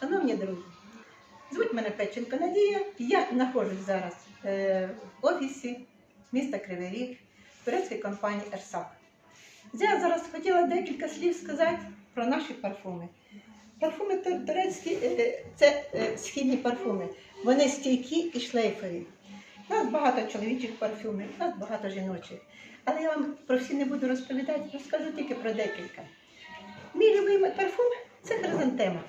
Шановні друзі, звуть мене Печенко Надія. Я знаходжусь зараз е, в офісі міста Кривий Ріг турецької компанії Ерсак. Я зараз хотіла декілька слів сказати про наші парфуми. Парфуми турецькі е, це е, східні парфуми. Вони стійкі і шлейфові. У нас багато чоловічих парфумів, у нас багато жіночих. Але я вам про всі не буду розповідати, розкажу тільки про декілька. Мій любимий парфум це хризантема.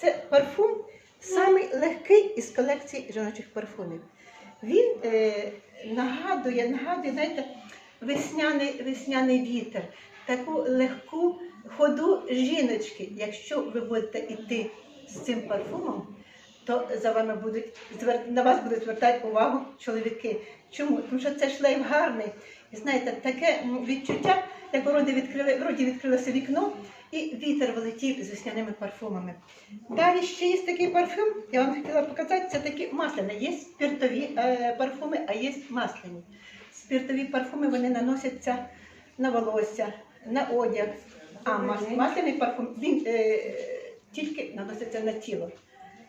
Це парфум самий легкий із колекції жіночих парфумів. Він е, нагадує, нагадує, знаєте, весняний, весняний вітер, таку легку ходу жіночки. Якщо ви будете йти з цим парфумом, то за вами будуть на вас будуть звертати увагу чоловіки. Чому? Тому що це шлейф гарний. І знаєте, таке відчуття, як вроді відкрили, вроді відкрилося вікно, і вітер вилетів з весняними парфумами. Далі ще є такий парфюм, я вам хотіла показати, це такі масляні. Є спиртові е, парфуми, а є масляні. Спиртові парфуми вони наносяться на волосся, на одяг. А мас- масляний парфум він е, тільки наноситься на тіло.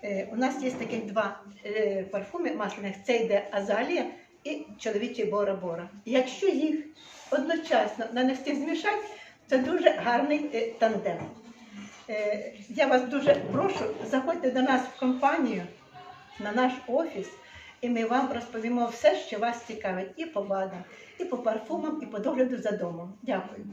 Е, у нас є таких два е, парфуми масляних. Це йде азалія і чоловічий бора-бора. Якщо їх одночасно нанести змішати, це дуже гарний е, тандем. Е, Я вас дуже прошу, заходьте до нас в компанію, на наш офіс, і ми вам розповімо все, що вас цікавить і по БАДам, і по парфумам, і по догляду за домом. Дякую.